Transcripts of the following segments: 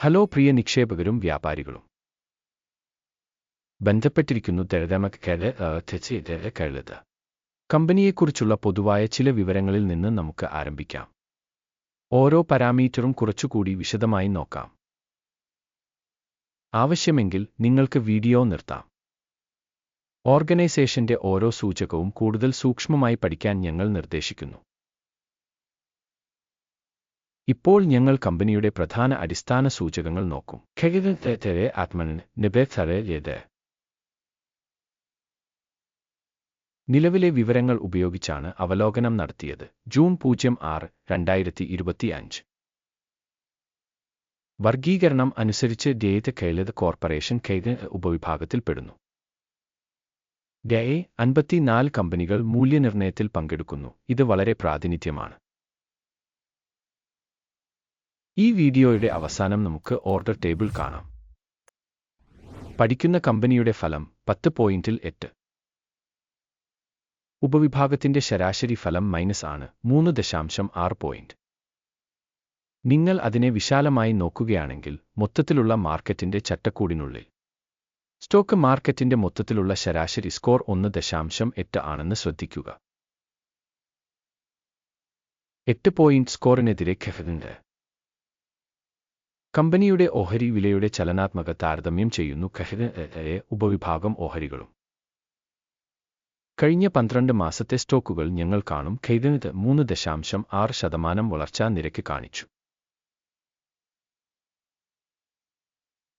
Hello പ്രിയ നിക്ഷേപകരും വ്യാപാരികളും. ബന്ധപ്പെട്ടിരിക്കുന്നു കഴുത് കമ്പനിയെക്കുറിച്ചുള്ള പൊതുവായ ചില വിവരങ്ങളിൽ നിന്ന് നമുക്ക് ആരംഭിക്കാം. ഓരോ പാരാമീറ്ററും കുറച്ചുകൂടി വിശദമായി നോക്കാം. ആവശ്യമെങ്കിൽ നിങ്ങൾക്ക് വീഡിയോ നിർത്താം. ഓർഗനൈസേഷന്റെ ഓരോ സൂചകവും കൂടുതൽ സൂക്ഷ്മമായി പഠിക്കാൻ ഞങ്ങൾ നിർദ്ദേശിക്കുന്നു. ഇപ്പോൾ ഞങ്ങൾ കമ്പനിയുടെ പ്രധാന അടിസ്ഥാന സൂചകങ്ങൾ നോക്കും. നിലവിലെ വിവരങ്ങൾ ഉപയോഗിച്ചാണ് അവലോകനം നടത്തിയത്. ജൂൺ പൂജ്യം ആറ് രണ്ടായിരത്തി ഇരുപത്തിയഞ്ച് വർഗീകരണം അനുസരിച്ച് ഡേറ്റ് കൈലത് കോർപ്പറേഷൻ കൈത് ഉപവിഭാഗത്തിൽപ്പെടുന്നു ഡേ അൻപത്തിനാല് കമ്പനികൾ മൂല്യനിർണയത്തിൽ പങ്കെടുക്കുന്നു. ഇത് വളരെ പ്രാതിനിധ്യമാണ്. ഈ വീഡിയോയുടെ അവസാനം നമുക്ക് ഓർഡർ ടേബിൾ കാണാം. പഠിക്കുന്ന കമ്പനിയുടെ ഫലം പത്ത് പോയിന്റിൽ എട്ട്. ഉപവിഭാഗത്തിന്റെ ശരാശരി ഫലം മൈനസ് ആണ്. മൂന്ന് ദശാംശം ആറ് പോയിന്റ് നിങ്ങൾ അതിനെ വിശാലമായി നോക്കുകയാണെങ്കിൽ മൊത്തത്തിലുള്ള മാർക്കറ്റിന്റെ ചട്ടക്കൂടിനുള്ളിൽ. സ്റ്റോക്ക് മാർക്കറ്റിന്റെ മൊത്തത്തിലുള്ള ശരാശരി സ്കോർ ഒന്ന് ദശാംശം എട്ട് ആണെന്ന് ശ്രദ്ധിക്കുക. എട്ട് പോയിന്റ് സ്കോറിനെതിരെ ഖെഫിന്റെ കമ്പനിയുടെ ഓഹരി വിലയുടെ ചലനാത്മക താരതമ്യം ചെയ്യുന്നു കഹരയെ ഉപവിഭാഗം ഓഹരികളും. കഴിഞ്ഞ പന്ത്രണ്ട് മാസത്തെ സ്റ്റോക്കുകൾ ഞങ്ങൾ കാണും ഖൈദനിത് മൂന്ന് ദശാംശം ആറ് ശതമാനം വളർച്ചാ നിരക്ക് കാണിച്ചു.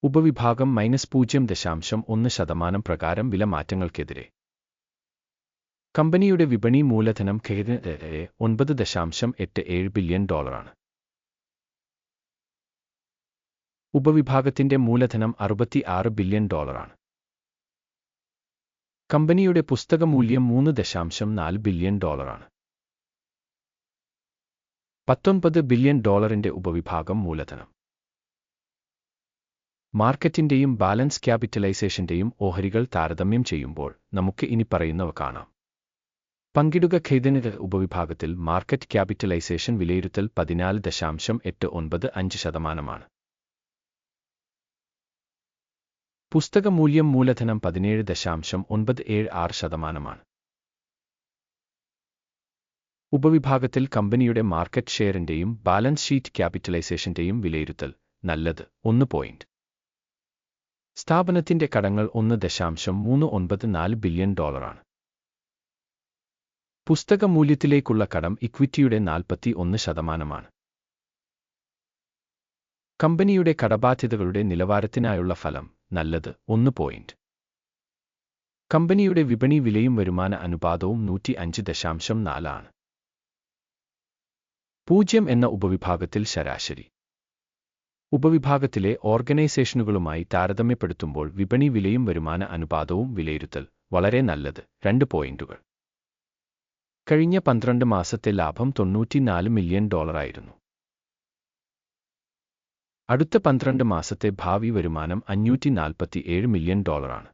ഉപവിഭാഗം മൈനസ് പൂജ്യം ദശാംശം ഒന്ന് ശതമാനം പ്രകാരം വില മാറ്റങ്ങൾക്കെതിരെ. കമ്പനിയുടെ വിപണി മൂലധനം ഖെയ്തനിരെ ഒൻപത് ദശാംശം എട്ട് ഏഴ് ബില്യൺ ഡോളറാണ്. ഉപവിഭാഗത്തിന്റെ മൂലധനം അറുപത്തി ആറ് ബില്യൺ ഡോളറാണ്. കമ്പനിയുടെ പുസ്തക മൂല്യം മൂന്ന് ദശാംശം നാല് ബില്യൺ ഡോളറാണ്. പത്തൊൻപത് ബില്യൺ ഡോളറിന്റെ ഉപവിഭാഗം മൂലധനം. മാർക്കറ്റിന്റെയും ബാലൻസ് ക്യാപിറ്റലൈസേഷന്റെയും ഓഹരികൾ താരതമ്യം ചെയ്യുമ്പോൾ നമുക്ക് ഇനി പറയുന്നവ കാണാം. പങ്കിടുക ഖൈതനിക ഉപവിഭാഗത്തിൽ മാർക്കറ്റ് ക്യാപിറ്റലൈസേഷൻ വിലയിരുത്തൽ പതിനാല് ദശാംശം എട്ട് ഒൻപത് അഞ്ച് ശതമാനമാണ്. പുസ്തക മൂല്യം മൂലധനം പതിനേഴ് ദശാംശം ഒൻപത് ഏഴ് ആറ് ശതമാനമാണ്. ഉപവിഭാഗത്തിൽ കമ്പനിയുടെ മാർക്കറ്റ് ഷെയറിന്റെയും ബാലൻസ് ഷീറ്റ് ക്യാപിറ്റലൈസേഷന്റെയും വിലയിരുത്തൽ. നല്ലത്. ഒന്ന് പോയിന്റ് സ്ഥാപനത്തിന്റെ കടങ്ങൾ ഒന്ന് ദശാംശം മൂന്ന് ഒൻപത് നാല് ബില്യൺ ഡോളറാണ് പുസ്തക മൂല്യത്തിലേക്കുള്ള കടം ഇക്വിറ്റിയുടെ നാൽപ്പത്തി ഒന്ന് ശതമാനമാണ്. കമ്പനിയുടെ കടബാധ്യതകളുടെ നിലവാരത്തിനായുള്ള ഫലം. നല്ലത്. ഒന്ന് പോയിന്റ് കമ്പനിയുടെ വിപണി വിലയും വരുമാന അനുപാതവും നൂറ്റി അഞ്ച് ദശാംശം നാലാണ്. പൂജ്യം എന്ന ഉപവിഭാഗത്തിൽ ശരാശരി. ഉപവിഭാഗത്തിലെ ഓർഗനൈസേഷനുകളുമായി താരതമ്യപ്പെടുത്തുമ്പോൾ വിപണി വിലയും വരുമാന അനുപാതവും വിലയിരുത്തൽ വളരെ നല്ലത്. രണ്ട് പോയിന്റുകൾ. കഴിഞ്ഞ പന്ത്രണ്ട് മാസത്തെ ലാഭം തൊണ്ണൂറ്റിനാല് മില്യൺ ഡോളറായിരുന്നു. അടുത്ത പന്ത്രണ്ട് മാസത്തെ ഭാവി വരുമാനം അഞ്ഞൂറ്റി നാൽപ്പത്തി ഏഴ് മില്യൺ ഡോളറാണ്.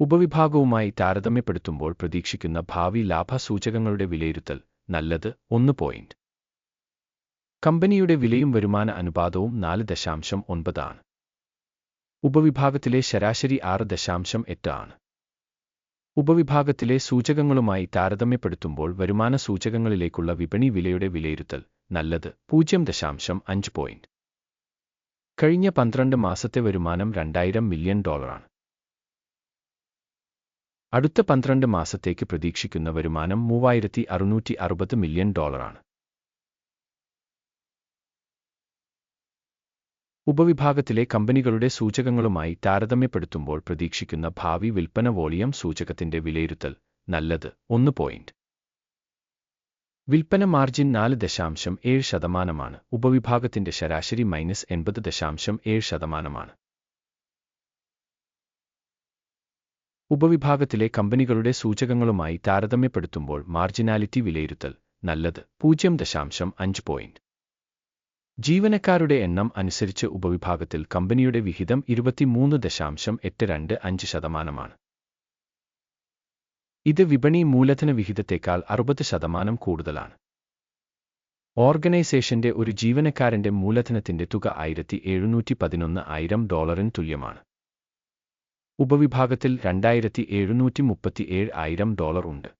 ഉപവിഭാഗവുമായി താരതമ്യപ്പെടുത്തുമ്പോൾ പ്രതീക്ഷിക്കുന്ന ഭാവി ലാഭ സൂചകങ്ങളുടെ വിലയിരുത്തൽ നല്ലത് ഒന്ന് പോയിന്റ്. കമ്പനിയുടെ വിലയും വരുമാന അനുപാതവും നാല് ദശാംശം ഒൻപതാണ് ഉപവിഭാഗത്തിലെ ശരാശരി ആറ് ദശാംശം എട്ട് ആണ്. ഉപവിഭാഗത്തിലെ സൂചകങ്ങളുമായി താരതമ്യപ്പെടുത്തുമ്പോൾ വരുമാന സൂചകങ്ങളിലേക്കുള്ള വിപണി വിലയുടെ വിലയിരുത്തൽ നല്ലത്. പൂജ്യം ദശാംശം അഞ്ച് പോയിന്റ് കഴിഞ്ഞ പന്ത്രണ്ട് മാസത്തെ വരുമാനം രണ്ടായിരം മില്യൺ ഡോളറാണ് അടുത്ത പന്ത്രണ്ട് മാസത്തേക്ക് പ്രതീക്ഷിക്കുന്ന വരുമാനം മൂവായിരത്തി അറുന്നൂറ്റി അറുപത് മില്യൺ ഡോളറാണ് ഉപവിഭാഗത്തിലെ കമ്പനികളുടെ സൂചകങ്ങളുമായി താരതമ്യപ്പെടുത്തുമ്പോൾ പ്രതീക്ഷിക്കുന്ന ഭാവി വിൽപ്പന വോളിയം സൂചകത്തിന്റെ വിലയിരുത്തൽ നല്ലത്. ഒന്ന് പോയിന്റ്. വിൽപ്പന മാർജിൻ നാല് ദശാംശം ഏഴ് ശതമാനമാണ്. ഉപവിഭാഗത്തിന്റെ ശരാശരി മൈനസ് എൺപത് ദശാംശം ഏഴ് ശതമാനമാണ്. ഉപവിഭാഗത്തിലെ കമ്പനികളുടെ സൂചകങ്ങളുമായി താരതമ്യപ്പെടുത്തുമ്പോൾ മാർജിനാലിറ്റി വിലയിരുത്തൽ നല്ലത്. പൂജ്യം ദശാംശം അഞ്ച് പോയിന്റ്. ജീവനക്കാരുടെ എണ്ണം അനുസരിച്ച് ഉപവിഭാഗത്തിൽ കമ്പനിയുടെ വിഹിതം ഇരുപത്തിമൂന്ന് ദശാംശം എട്ട് രണ്ട് അഞ്ച് ശതമാനമാണ്. ഇത് വിപണി മൂലധന വിഹിതത്തേക്കാൾ അറുപത് ശതമാനം കൂടുതലാണ്. ഓർഗനൈസേഷന്റെ ഒരു ജീവനക്കാരന്റെ മൂലധനത്തിന്റെ തുക ആയിരത്തി എഴുന്നൂറ്റി പതിനൊന്ന് ആയിരം ഡോളറിന് തുല്യമാണ്. ഉപവിഭാഗത്തിൽ രണ്ടായിരത്തി എഴുന്നൂറ്റി മുപ്പത്തിയേഴ് ആയിരം ഡോളർ ഉണ്ട്.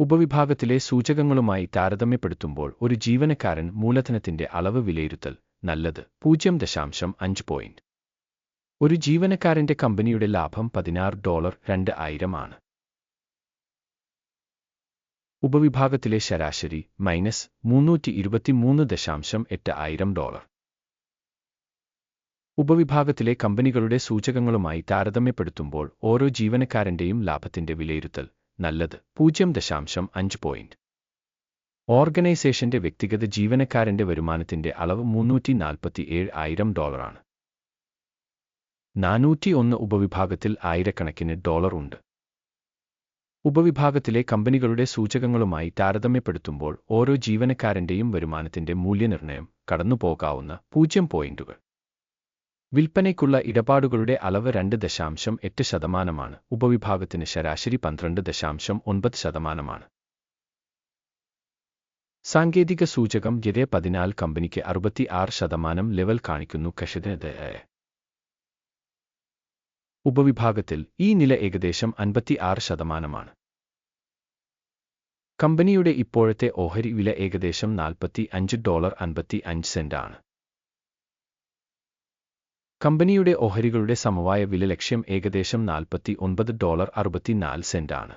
ഉപവിഭാഗത്തിലെ സൂചകങ്ങളുമായി താരതമ്യപ്പെടുത്തുമ്പോൾ ഒരു ജീവനക്കാരൻ മൂലധനത്തിന്റെ അളവ് വിലയിരുത്തൽ നല്ലത്. പൂജ്യം ദശാംശം അഞ്ച് പോയിന്റ് ഒരു ജീവനക്കാരന്റെ കമ്പനിയുടെ ലാഭം പതിനാറ് ഡോളർ രണ്ട് ആയിരം ആണ്. ഉപവിഭാഗത്തിലെ ശരാശരി മൈനസ് മുന്നൂറ്റി ഇരുപത്തിമൂന്ന് ദശാംശം എട്ട് ആയിരം ഡോളർ. ഉപവിഭാഗത്തിലെ കമ്പനികളുടെ സൂചകങ്ങളുമായി താരതമ്യപ്പെടുത്തുമ്പോൾ ഓരോ ജീവനക്കാരന്റെയും ലാഭത്തിന്റെ വിലയിരുത്തൽ നല്ലത്. പൂജ്യം ദശാംശം അഞ്ച് പോയിന്റ് ഓർഗനൈസേഷന്റെ വ്യക്തിഗത ജീവനക്കാരന്റെ വരുമാനത്തിന്റെ അളവ് മുന്നൂറ്റി നാൽപ്പത്തി ഏഴ് ആയിരം ഡോളറാണ്. നാനൂറ്റി ഒന്ന് ഉപവിഭാഗത്തിൽ ആയിരക്കണക്കിന് ഡോളർ ഉണ്ട്. ഉപവിഭാഗത്തിലെ കമ്പനികളുടെ സൂചകങ്ങളുമായി താരതമ്യപ്പെടുത്തുമ്പോൾ ഓരോ ജീവനക്കാരന്റെയും വരുമാനത്തിന്റെ മൂല്യനിർണയം കടന്നുപോകാവുന്ന പൂജ്യം പോയിന്റുകൾ. വിൽപ്പനയ്ക്കുള്ള ഇടപാടുകളുടെ അളവ് രണ്ട് ദശാംശം എട്ട് ശതമാനമാണ്. ഉപവിഭാഗത്തിന് ശരാശരി പന്ത്രണ്ട് ദശാംശം ഒൻപത് ശതമാനമാണ്. സാങ്കേതിക സൂചകം ജെ പതിനാല് കമ്പനിക്ക് അറുപത്തി ആറ് ശതമാനം ലെവൽ കാണിക്കുന്നു. കഷിത ഉപവിഭാഗത്തിൽ ഈ നില ഏകദേശം അൻപത്തി ആറ് ശതമാനമാണ്. കമ്പനിയുടെ ഇപ്പോഴത്തെ ഓഹരി വില ഏകദേശം നാൽപ്പത്തി അഞ്ച് ഡോളർ അൻപത്തി അഞ്ച് സെന്റ് ആണ്. കമ്പനിയുടെ ഓഹരികളുടെ സമവായ വില ലക്ഷ്യം ഏകദേശം നാൽപ്പത്തി ഒൻപത് ഡോളർ അറുപത്തിനാല് സെന്റ് ആണ്.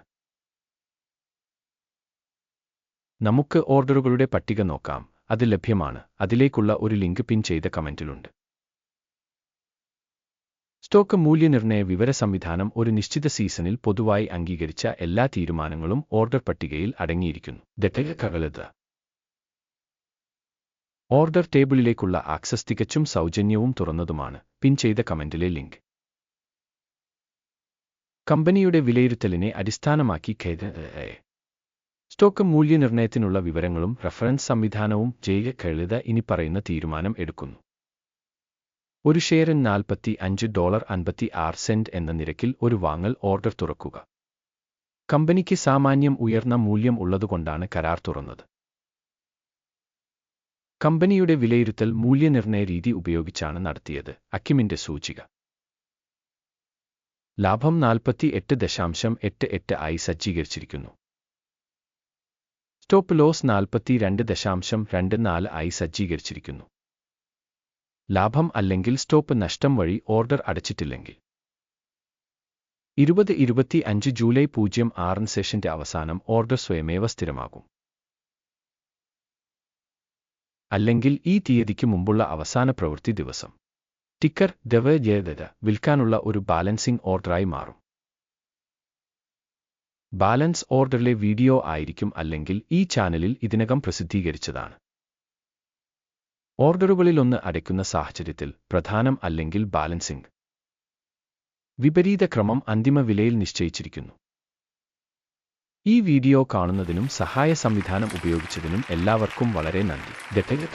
നമുക്ക് ഓർഡറുകളുടെ പട്ടിക നോക്കാം. അത് ലഭ്യമാണ്. അതിലേക്കുള്ള ഒരു ലിങ്ക് പിൻ ചെയ്ത കമന്റിലുണ്ട്. സ്റ്റോക്ക് മൂല്യനിർണയ വിവര സംവിധാനം ഒരു നിശ്ചിത സീസണിൽ പൊതുവായി അംഗീകരിച്ച എല്ലാ തീരുമാനങ്ങളും ഓർഡർ പട്ടികയിൽ അടങ്ങിയിരിക്കുന്നു. ദട്ടകകളത് ഓർഡർ ടേബിളിലേക്കുള്ള ആക്സസ് തികച്ചും സൗജന്യവും തുറന്നതുമാണ്. പിൻ ചെയ്ത കമന്റിലെ ലിങ്ക്. കമ്പനിയുടെ വിലയിരുത്തലിനെ അടിസ്ഥാനമാക്കി ഖേദ സ്റ്റോക്ക് മൂല്യനിർണയത്തിനുള്ള വിവരങ്ങളും റഫറൻസ് സംവിധാനവും ജയ കഴുത ഇനി പറയുന്ന തീരുമാനം എടുക്കുന്നു. ഒരു ഷെയറിന് നാൽപ്പത്തി അഞ്ച് ഡോളർ അൻപത്തി ആറ് സെന്റ് എന്ന നിരക്കിൽ ഒരു വാങ്ങൽ ഓർഡർ തുറക്കുക. കമ്പനിക്ക് സാമാന്യം ഉയർന്ന മൂല്യം ഉള്ളതുകൊണ്ടാണ് കരാർ തുറന്നത്. കമ്പനിയുടെ വിലയിരുത്തൽ മൂല്യനിർണയ രീതി ഉപയോഗിച്ചാണ് നടത്തിയത്. അക്കിമിന്റെ സൂചിക. ലാഭം നാൽപ്പത്തി എട്ട് ദശാംശം എട്ട് എട്ട് ആയി സജ്ജീകരിച്ചിരിക്കുന്നു. സ്റ്റോപ്പ് ലോസ് നാൽപ്പത്തി രണ്ട് ദശാംശം രണ്ട് നാല് ആയി സജ്ജീകരിച്ചിരിക്കുന്നു. ലാഭം അല്ലെങ്കിൽ സ്റ്റോപ്പ് നഷ്ടം വഴി ഓർഡർ അടച്ചിട്ടില്ലെങ്കിൽ. ഇരുപത് ഇരുപത്തി അഞ്ച് ജൂലൈ പൂജ്യം ആറിന് സെഷന്റെ അവസാനം ഓർഡർ സ്വയമേവ സ്ഥിരമാകും. അല്ലെങ്കിൽ ഈ തീയതിക്ക് മുമ്പുള്ള അവസാന പ്രവൃത്തി ദിവസം. ടിക്കർ ദവ ജയദത വിൽക്കാനുള്ള ഒരു ബാലൻസിംഗ് ഓർഡറായി മാറും. ബാലൻസ് ഓർഡറിലെ വീഡിയോ ആയിരിക്കും അല്ലെങ്കിൽ ഈ ചാനലിൽ ഇതിനകം പ്രസിദ്ധീകരിച്ചതാണ്. ഓർഡറുകളിലൊന്ന് അടയ്ക്കുന്ന സാഹചര്യത്തിൽ പ്രധാനം അല്ലെങ്കിൽ ബാലൻസിംഗ്. വിപരീത ക്രമം അന്തിമ വിലയിൽ നിശ്ചയിച്ചിരിക്കുന്നു. ഈ വീഡിയോ കാണുന്നതിനും സഹായ സംവിധാനം ഉപയോഗിച്ചതിനും എല്ലാവർക്കും വളരെ നന്ദി. ദത്തക